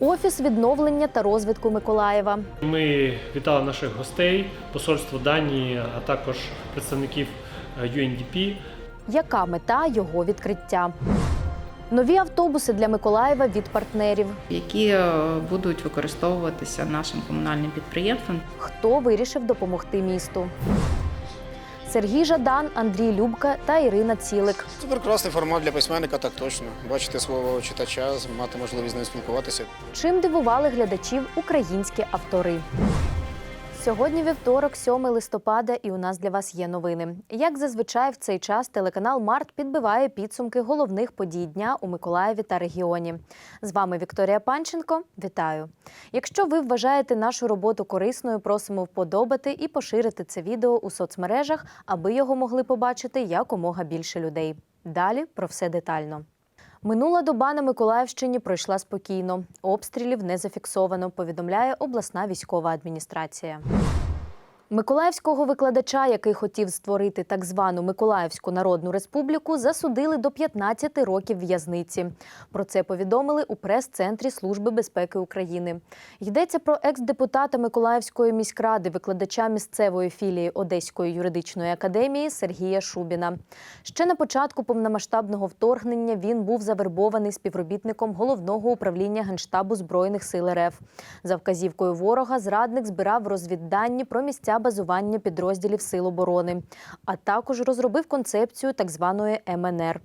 Офіс відновлення та розвитку Миколаєва. Ми вітали наших гостей, посольство Данії, а також представників е, UNDP. Яка мета його відкриття? Нові автобуси для Миколаєва від партнерів. які е, будуть використовуватися нашим комунальним підприємством. Хто вирішив допомогти місту? Сергій Жадан, Андрій Любка та Ірина Цілик. Це прекрасний формат для письменника, так точно. Бачити свого читача, мати можливість з ним спілкуватися. Чим дивували глядачів українські автори? Сьогодні вівторок, 7 листопада, і у нас для вас є новини. Як зазвичай в цей час телеканал Март підбиває підсумки головних подій дня у Миколаєві та регіоні. З вами Вікторія Панченко. Вітаю! Якщо ви вважаєте нашу роботу корисною, просимо вподобати і поширити це відео у соцмережах, аби його могли побачити якомога більше людей. Далі про все детально. Минула доба на Миколаївщині пройшла спокійно. Обстрілів не зафіксовано, повідомляє обласна військова адміністрація. Миколаївського викладача, який хотів створити так звану Миколаївську Народну Республіку, засудили до 15 років в'язниці. Про це повідомили у прес-центрі Служби безпеки України. Йдеться про екс-депутата Миколаївської міськради, викладача місцевої філії Одеської юридичної академії Сергія Шубіна. Ще на початку повномасштабного вторгнення він був завербований співробітником головного управління Генштабу Збройних сил РФ. За вказівкою ворога зрадник збирав розвіддані про місця базування підрозділів Сил оборони, а також розробив концепцію так званої МНР.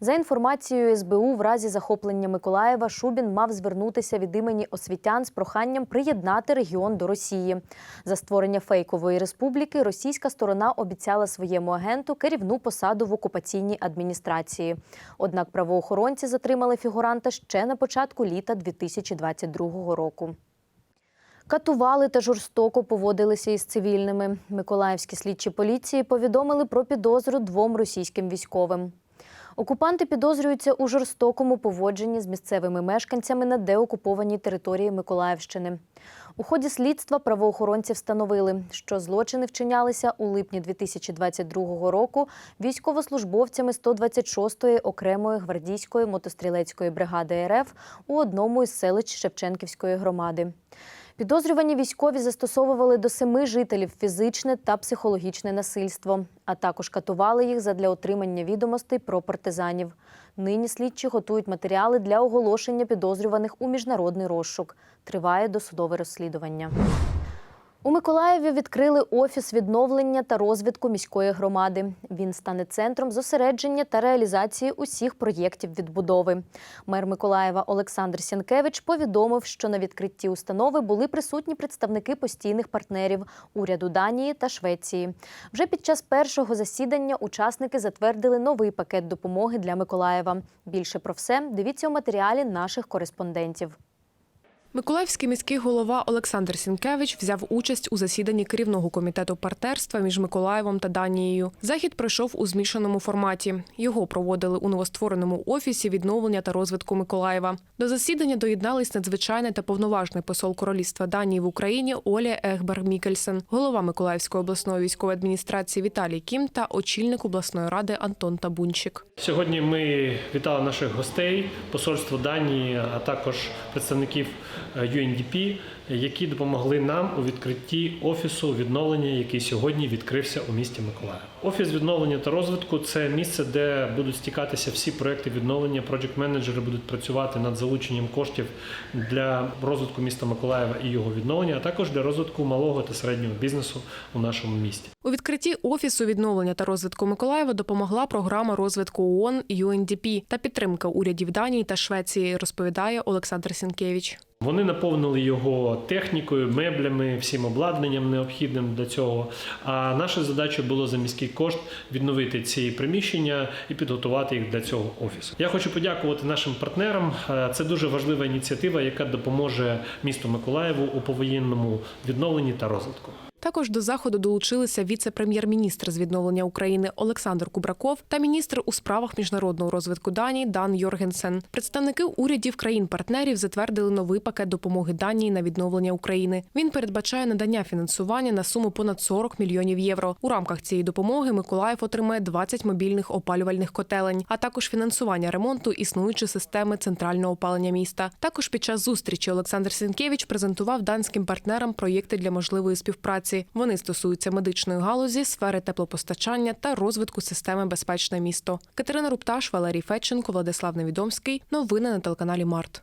За інформацією СБУ, в разі захоплення Миколаєва Шубін мав звернутися від імені освітян з проханням приєднати регіон до Росії. За створення фейкової республіки російська сторона обіцяла своєму агенту керівну посаду в окупаційній адміністрації. Однак правоохоронці затримали фігуранта ще на початку літа 2022 року. Катували та жорстоко поводилися із цивільними. Миколаївські слідчі поліції повідомили про підозру двом російським військовим. Окупанти підозрюються у жорстокому поводженні з місцевими мешканцями на деокупованій території Миколаївщини. У ході слідства правоохоронці встановили, що злочини вчинялися у липні 2022 року військовослужбовцями 126-ї окремої гвардійської мотострілецької бригади РФ у одному із селищ Шевченківської громади. Підозрювані військові застосовували до семи жителів фізичне та психологічне насильство, а також катували їх задля отримання відомостей про партизанів. Нині слідчі готують матеріали для оголошення підозрюваних у міжнародний розшук. Триває досудове розслідування. У Миколаєві відкрили офіс відновлення та розвитку міської громади. Він стане центром зосередження та реалізації усіх проєктів відбудови. Мер Миколаєва Олександр Сянкевич повідомив, що на відкритті установи були присутні представники постійних партнерів уряду Данії та Швеції. Вже під час першого засідання учасники затвердили новий пакет допомоги для Миколаєва. Більше про все дивіться у матеріалі наших кореспондентів. Миколаївський міський голова Олександр Сінкевич взяв участь у засіданні керівного комітету партнерства між Миколаєвом та Данією. Захід пройшов у змішаному форматі. Його проводили у новоствореному офісі відновлення та розвитку Миколаєва. До засідання доєднались надзвичайний та повноважний посол королівства Данії в Україні Оля Егбер Мікельсен, голова Миколаївської обласної військової адміністрації Віталій Кім та очільник обласної ради Антон Табунчик. Сьогодні ми вітали наших гостей, посольство Данії, а також представників UNDP, які допомогли нам у відкритті офісу відновлення, який сьогодні відкрився у місті Миколаїв. Офіс відновлення та розвитку це місце, де будуть стікатися всі проекти відновлення. Проджект менеджери будуть працювати над залученням коштів для розвитку міста Миколаєва і його відновлення, а також для розвитку малого та середнього бізнесу у нашому місті. У відкритті офісу відновлення та розвитку Миколаєва допомогла програма розвитку ООН UNDP та підтримка урядів Данії та Швеції, розповідає Олександр Сінкевич. Вони наповнили його технікою, меблями, всім обладнанням необхідним для цього. А наша задача було за міський кошт відновити ці приміщення і підготувати їх для цього офісу. Я хочу подякувати нашим партнерам. Е, Це дуже важлива ініціатива, яка допоможе місту Миколаєву у повоєнному відновленні та розвитку. Також до заходу долучилися віце-прем'єр-міністр з відновлення України Олександр Кубраков та міністр у справах міжнародного розвитку Данії Дан Йоргенсен. Представники урядів країн-партнерів затвердили новий пакет допомоги Данії на відновлення України. Він передбачає надання фінансування на суму понад 40 мільйонів євро. У рамках цієї допомоги Миколаїв отримає 20 мобільних опалювальних котелень, а також фінансування ремонту існуючої системи центрального опалення міста. Також під час зустрічі Олександр Сінкевич презентував данським партнерам проєкти для можливої співпраці. Вони стосуються медичної галузі, сфери теплопостачання та розвитку системи Безпечне місто. Катерина Рупташ, Валерій Федченко, Владислав Невідомський. Новини на телеканалі Март.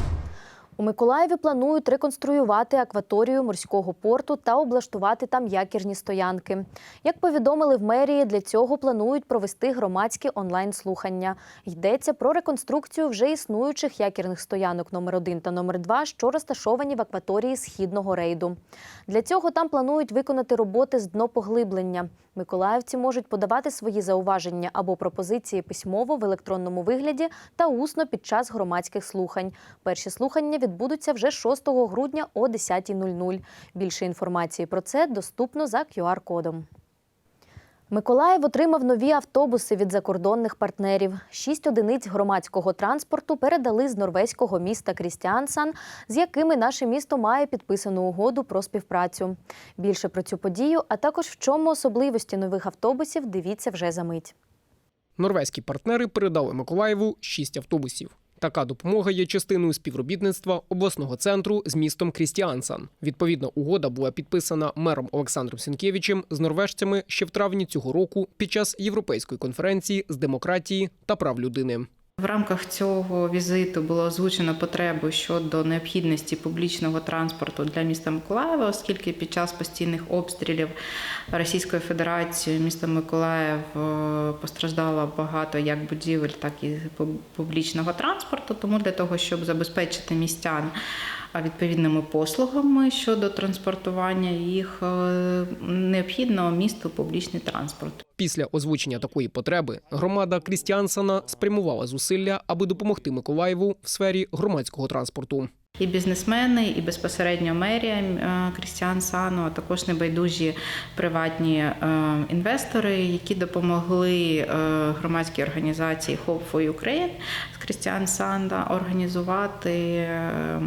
У Миколаєві планують реконструювати акваторію морського порту та облаштувати там якірні стоянки. Як повідомили в мерії, для цього планують провести громадські онлайн-слухання. Йдеться про реконструкцію вже існуючих якірних стоянок номер 1 та номер 2 що розташовані в акваторії східного рейду. Для цього там планують виконати роботи з днопоглиблення. Миколаївці можуть подавати свої зауваження або пропозиції письмово в електронному вигляді та усно під час громадських слухань. Перші слухання відбудуться вже 6 грудня о 10.00. Більше інформації про це доступно за QR-кодом. Миколаїв отримав нові автобуси від закордонних партнерів. Шість одиниць громадського транспорту передали з норвезького міста Крістіансан, з якими наше місто має підписану угоду про співпрацю. Більше про цю подію, а також в чому особливості нових автобусів, дивіться вже за мить. Норвезькі партнери передали Миколаєву шість автобусів. Така допомога є частиною співробітництва обласного центру з містом Крістіансан. Відповідна угода була підписана мером Олександром Сінкевичем з норвежцями ще в травні цього року під час європейської конференції з демократії та прав людини. В рамках цього візиту було озвучено потребу щодо необхідності публічного транспорту для міста Миколаєва, оскільки під час постійних обстрілів Російської Федерації міста Миколаїв е, постраждало багато як будівель, так і пуб- публічного транспорту. Тому для того, щоб забезпечити містян відповідними послугами щодо транспортування їх, е, необхідно місту публічний транспорт. Після озвучення такої потреби громада Крістіансана спрямувала зусилля, аби допомогти Миколаєву в сфері громадського транспорту. І бізнесмени, і безпосередньо мерія е, Крістіан Сано, а також небайдужі приватні е, інвестори, які допомогли е, громадській організації Hope for Ukraine з Крістіан Санда організувати е,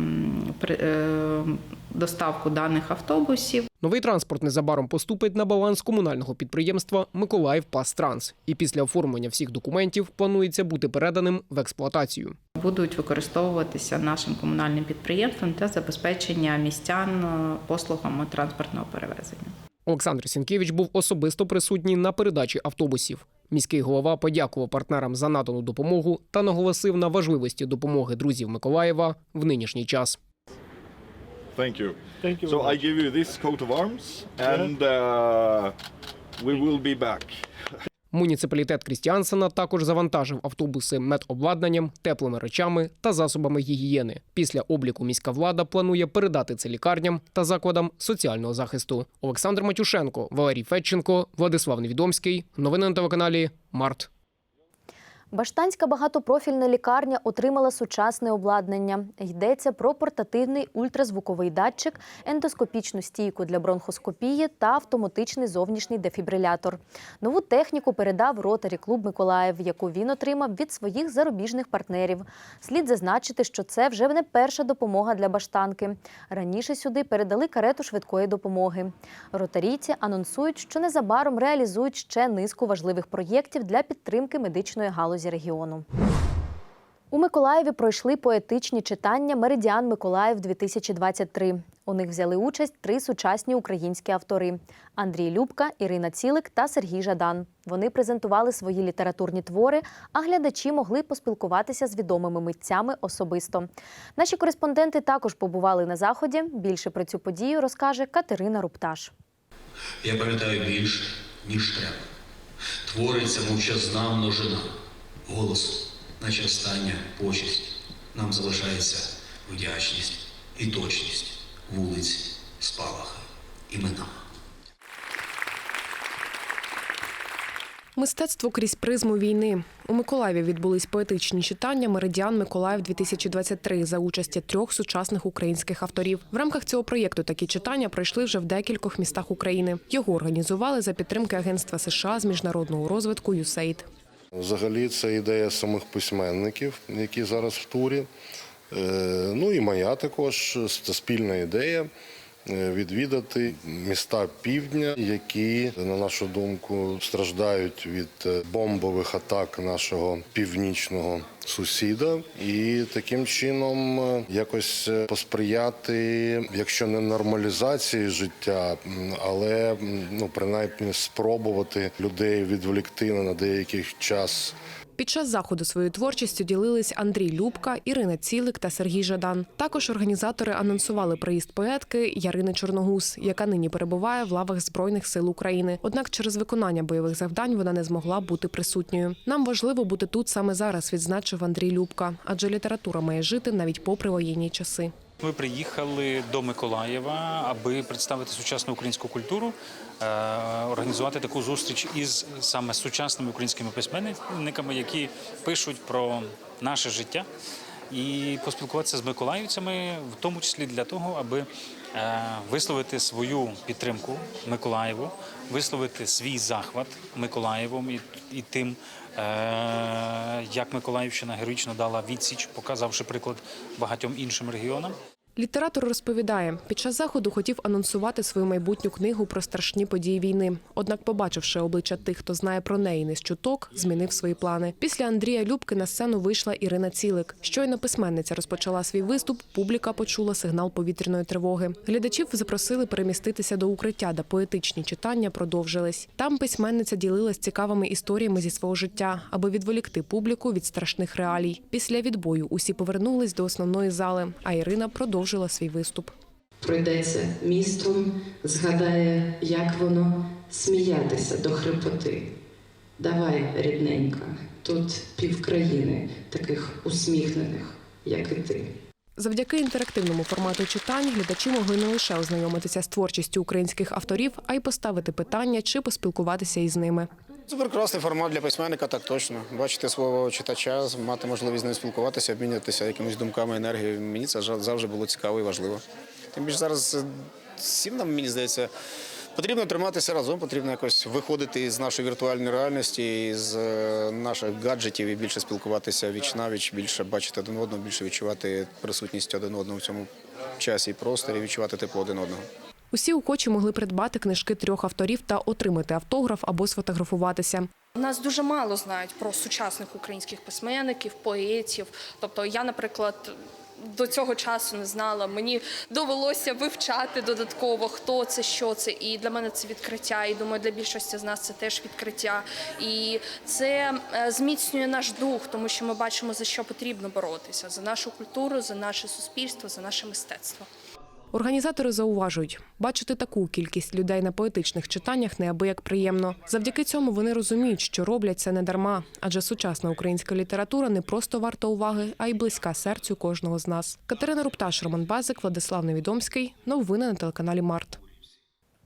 при- е, доставку даних автобусів. Новий транспорт незабаром поступить на баланс комунального підприємства Миколаїв Пастранс і після оформлення всіх документів планується бути переданим в експлуатацію. Будуть використовуватися нашим комунальним підприємством для забезпечення містян е, послугами транспортного перевезення. Олександр Сінкевич був особисто присутній на передачі автобусів. Міський голова подякував партнерам за надану допомогу та наголосив на важливості допомоги друзів Миколаєва в нинішній час. Thank you. Thank you So I give you this coat of arms, and uh, we will be back. Муніципалітет Крістіансена також завантажив автобуси медобладнанням, теплими речами та засобами гігієни. Після обліку міська влада планує передати це лікарням та закладам соціального захисту. Олександр Матюшенко, Валерій Федченко, Владислав Невідомський. Новини на телеканалі Март. Баштанська багатопрофільна лікарня отримала сучасне обладнання. Йдеться про портативний ультразвуковий датчик, ендоскопічну стійку для бронхоскопії та автоматичний зовнішній дефібрилятор. Нову техніку передав ротарі клуб Миколаїв, яку він отримав від своїх зарубіжних партнерів. Слід зазначити, що це вже не перша допомога для баштанки. Раніше сюди передали карету швидкої допомоги. Ротарійці анонсують, що незабаром реалізують ще низку важливих проєктів для підтримки медичної галузі регіону. У Миколаєві пройшли поетичні читання Меридіан Миколаїв 2023 У них взяли участь три сучасні українські автори: Андрій Любка, Ірина Цілик та Сергій Жадан. Вони презентували свої літературні твори, а глядачі могли поспілкуватися з відомими митцями особисто. Наші кореспонденти також побували на заході. Більше про цю подію розкаже Катерина Рупташ. Я пам'ятаю більше, ніж треба. Твориться мовчазна множина. Голос, наче остання почесть. Нам залишається вдячність і точність вулиць, спалахи, імена. Мистецтво крізь призму війни. У Миколаєві відбулись поетичні читання Меридіан Миколаїв 2023 за участі трьох сучасних українських авторів. В рамках цього проєкту такі читання пройшли вже в декількох містах України. Його організували за підтримки Агентства США з міжнародного розвитку USAID. Взагалі, це ідея самих письменників, які зараз в турі. Е, Ну і моя також це спільна ідея відвідати міста півдня, які, на нашу думку, страждають від е, бомбових атак нашого північного сусіда, і таким чином е, якось е, посприяти, якщо не нормалізації життя, але ну принаймні спробувати людей відволікти на деякий час Під час заходу своєю творчістю ділились Андрій Любка, Ірина Цілик та Сергій Жадан. Також організатори анонсували приїзд поетки Ярини Чорногуз, яка нині перебуває в лавах Збройних сил України. Однак через виконання бойових завдань вона не змогла бути присутньою. Нам важливо бути тут саме зараз, відзначив Андрій Любка, адже література має жити навіть попри воєнні часи. Ми приїхали до Миколаєва, аби представити сучасну українську культуру, е, організувати таку зустріч із саме сучасними українськими письменниками, які пишуть про наше життя, і поспілкуватися з миколаївцями, в тому числі для того, аби е, висловити свою підтримку Миколаєву, висловити свій захват Миколаєвом і, і тим, е, як Миколаївщина героїчно дала відсіч, показавши приклад багатьом іншим регіонам. Літератор розповідає, під час заходу хотів анонсувати свою майбутню книгу про страшні події війни. Однак, побачивши обличчя тих, хто знає про неї не з чуток, змінив свої плани. Після Андрія Любки на сцену вийшла Ірина Цілик. Щойно письменниця розпочала свій виступ. Публіка почула сигнал повітряної тривоги. Глядачів запросили переміститися до укриття, де поетичні читання продовжились. Там письменниця ділилась цікавими історіями зі свого життя, аби відволікти публіку від страшних реалій. Після відбою усі повернулись до основної зали, а Ірина продовжила свій виступ. пройдеться містом, згадає, як воно сміятися до хрипоти. Давай, рідненька, тут півкраїни таких усміхнених, як і ти. Завдяки інтерактивному формату читань глядачі могли не лише ознайомитися з творчістю українських авторів, а й поставити питання чи поспілкуватися із ними. Це прекрасний формат для письменника, так точно. Бачити свого читача, мати можливість з ним спілкуватися, обмінюватися якимись думками, енергією. Мені це завжди було цікаво і важливо. Тим більше зараз е, всім нам, мені здається, потрібно триматися разом, потрібно якось виходити з нашої віртуальної реальності, з е, наших гаджетів і більше спілкуватися віч навіч, більше бачити один одного, більше відчувати присутність один одного в цьому часі і просторі, відчувати тепло один одного. Усі охочі могли придбати книжки трьох авторів та отримати автограф або сфотографуватися. Нас дуже мало знають про сучасних українських письменників, поетів. Тобто, я, наприклад, до цього часу не знала. Мені довелося вивчати додатково, хто це, що це. І для мене це відкриття. І думаю, для більшості з нас це теж відкриття. І це е, зміцнює наш дух, тому що ми бачимо за що потрібно боротися за нашу культуру, за наше суспільство, за наше мистецтво. Організатори зауважують, бачити таку кількість людей на поетичних читаннях неабияк приємно. Завдяки цьому вони розуміють, що роблять це не дарма, адже сучасна українська література не просто варта уваги, а й близька серцю кожного з нас. Катерина Рупташ, Роман Базик, Владислав Невідомський. Новини на телеканалі Март.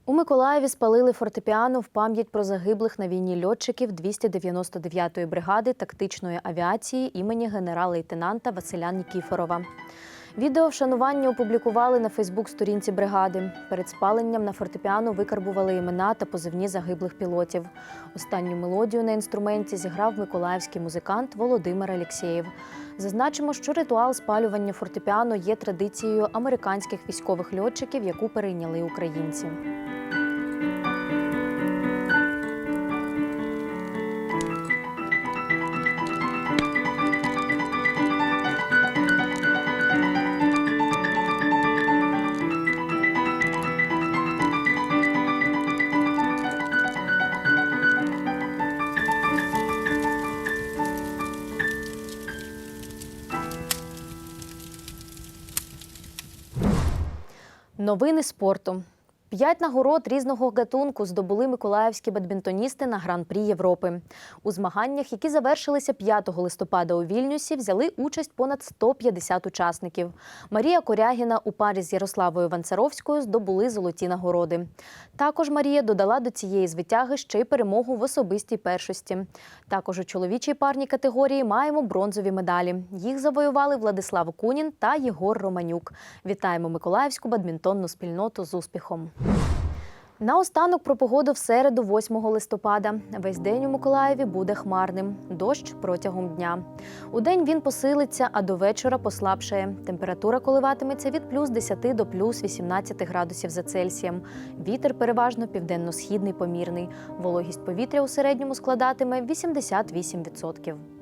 У Миколаєві спалили фортепіано в пам'ять про загиблих на війні льотчиків 299-ї бригади тактичної авіації імені генерал-лейтенанта Василя Нікіфорова. Відео вшанування опублікували на Фейсбук-сторінці бригади. Перед спаленням на фортепіано викарбували імена та позивні загиблих пілотів. Останню мелодію на інструменті зіграв миколаївський музикант Володимир Алєксєєв. Зазначимо, що ритуал спалювання фортепіано є традицією американських військових льотчиків, яку перейняли українці. Новини спорту. П'ять нагород різного гатунку здобули миколаївські бадмінтоністи на гран-прі Європи. У змаганнях, які завершилися 5 листопада у Вільнюсі, взяли участь понад 150 учасників. Марія Корягіна у парі з Ярославою Ванцаровською здобули золоті нагороди. Також Марія додала до цієї звитяги ще й перемогу в особистій першості. Також у чоловічій парній категорії маємо бронзові медалі. Їх завоювали Владислав Кунін та Єгор Романюк. Вітаємо миколаївську бадмінтонну спільноту з успіхом. Наостанок про погоду в середу, 8 листопада. Весь день у Миколаєві буде хмарним. Дощ протягом дня. У день він посилиться, а до вечора послабшає. Температура коливатиметься від плюс 10 до плюс 18 градусів за Цельсієм. Вітер переважно південно-східний помірний. Вологість повітря у середньому складатиме 88%.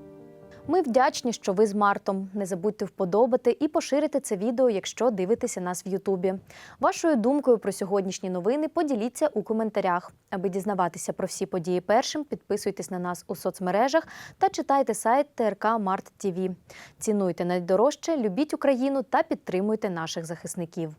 Ми вдячні, що ви з Мартом. Не забудьте вподобати і поширити це відео, якщо дивитеся нас в Ютубі. Вашою думкою про сьогоднішні новини поділіться у коментарях. Аби дізнаватися про всі події першим, підписуйтесь на нас у соцмережах та читайте сайт ТРК Март. Цінуйте найдорожче, любіть Україну та підтримуйте наших захисників.